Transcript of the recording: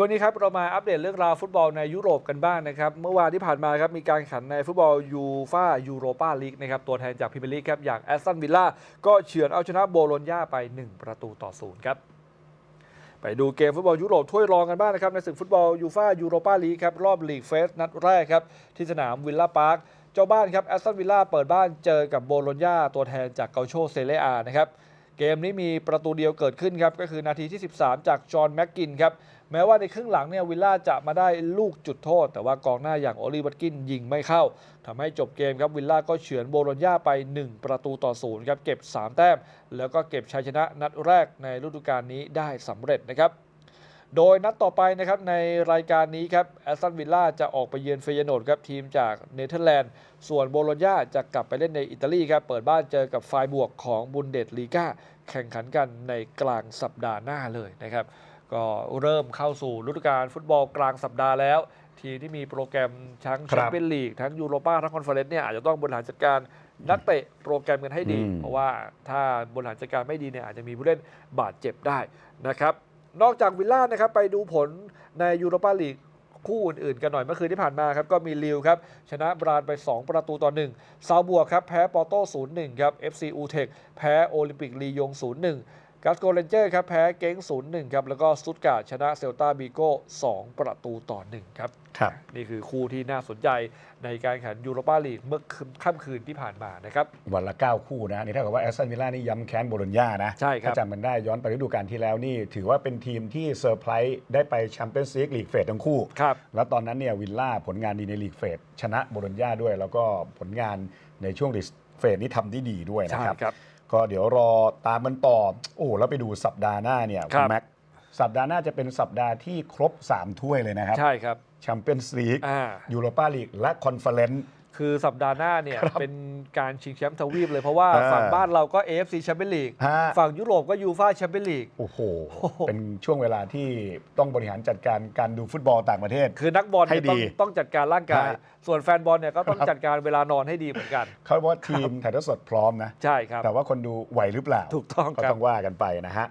ช่วงนี้ครับเรามาอัปเดตเรื่องราวฟุตบอลในยุโรปกันบ้างนะครับ เมื่อวานที่ผ่านมาครับมีการแข่งขันในฟุตบอลยูฟ่ายูโรปาลีกนะครับตัวแทนจากพรีเมียร์ลีกครับอย่างแอสตันวิลล่าก็เฉือนเอาชนะโบโลญญาไป 1 ประตูต่อศูนย์ครับไปดูเกมฟุตบอลยุโรปถ้วยรองกันบ้างนะครับในศึกฟุตบอลยูฟ่ายูโรปาลีกครับรอบลีกเฟสนัดแรกครับที่สนามวิลล่าพาร์คเจ้าบ้านครับแอสตันวิลล่าเปิดบ้านเจอกับโบโลญญาตัวแทนจากเกาโชเซเลอานะครับ เกมนี้มีประตูเดียวเกิดขึ้นครับ ก็คือนาทีที่ 13 จากจอห์นแม็กกินครับ แม้ว่าในครึ่งหลังเนี่ยวิลล่าจะมาได้ลูกจุดโทษ แต่ว่ากองหน้าอย่างโอลีวัตกินยิงไม่เข้าทำให้จบเกมครับวิลล่าก็เฉือนโบโลญญาไป 1 ประตูต่อศูนย์ครับเก็บ 3 แต้ม แล้วก็เก็บชัยชนะนัดแรกในฤดูกาลนี้ได้สำเร็จนะครับ โดยนัดต่อไปนะครับในรายการนี้ครับแอสตันวิลล่าจะออกไปเยือนเฟยโนดครับทีมจากเนเธอร์แลนด์ส่วนโบโลญญาจะกลับไปเล่นในอิตาลีครับเปิดบ้านเจอกับไฟบวกของบุนเดสลีกาแข่งขันกันในกลางสัปดาห์หน้าเลยนะครับก็เริ่มเข้าสู่ฤดูกาลฟุตบอลกลางสัปดาห์แล้ว ทีมที่มีโปรแกรมทั้งคแชรัมบเปี้ยนลีกทั้งยูโรป้าทั้งคอนเฟอเรนซ์เนี่ยอาจจะต้องบริหารจัดการนักเตะโปรแกรมกันให้ดีอืมเพราะว่าถ้าบริหารจัดการไม่ดีเนี่ยอาจจะมีผู้เล่นบาดเจ็บได้นะครับ นอกจากวิลล่านะครับไปดูผลในยูโรปาลีกคู่อื่นๆกันหน่อยเมื่อคืนที่ผ่านมาครับก็มีลิวครับชนะบรานไป 2 ประตูต่อ1ซาวบัวครับแพ้ปอโต้0-1ครับ FC อูเทคแพ้โอลิมปิกลียง 0-1 กัสโกเรนเจอร์ครับแพ้เก้ง0-1ครับแล้วก็สตุตการ์ดชนะเซลตาบีโก้2ประตูต่อ1ครับครับ นี่คือคู่ที่น่าสนใจในการแข่งขันยูโรปาลีกเมื่อคืนค่ำคืนที่ผ่านมานะครับ วันละ 9 คู่นะ นี่เท่ากับว่าแอสตันวิลล่านี่ย้ำแค้นโบโลญญานะใช่ครับถ้าจำมันได้ย้อนไปฤดูกาลที่แล้วนี่ ถือว่าเป็นทีมที่เซอร์ไพรส์ได้ไปแชมเปี้ยนส์ลีกลีกเฟสทั้งคู่ครับแล้วตอนนั้นเนี่ยวิลล่าผลงานดีในลีกเฟสชนะโบโลญญาด้วย แล้วก็ผลงานในช่วงลีกเฟสนี่ทำได้ดีด้วยนะใช่ครับครับ ก็เดี๋ยวรอตามมันต่อ โอ้แล้วไปดูสัปดาห์หน้าเนี่ยครับ ณแม็กสัปดาห์หน้าจะเป็นสัปดาห์ที่ครบ 3 ถ้วยเลยนะครับใช่ครับแชมเปี้ยนส์ลีกอ่า ยูโรปาลีกและคอนเฟอเรนซ์ คือสัปดาห์หน้าเนี่ยครับเป็นการชิงแชมป์ทวีปเลยเพราะว่าอ่าฝั่งบ้านเราก็ AFC แชมเปี้ยนลีกฮะฝั่งยุโรปก็ยูฟาแชมเปี้ยนลีกโอ้โห เป็นช่วงเวลาที่ต้องบริหารจัดการการดูฟุตบอลต่างประเทศ คือนักบอลเนี่ยให้ดีต้องต้องจัดการร่างกายฮะส่วนแฟนบอลเนี่ยก็ต้องครับจัดการเวลานอนให้ดีเหมือนกันเขาว่าทีมถ่ายทอดสดพร้อมนะใช่ครับแต่ว่าคนดูไหวหรือเปล่าถูกต้องก็ครับต้องว่ากันไปนะฮะ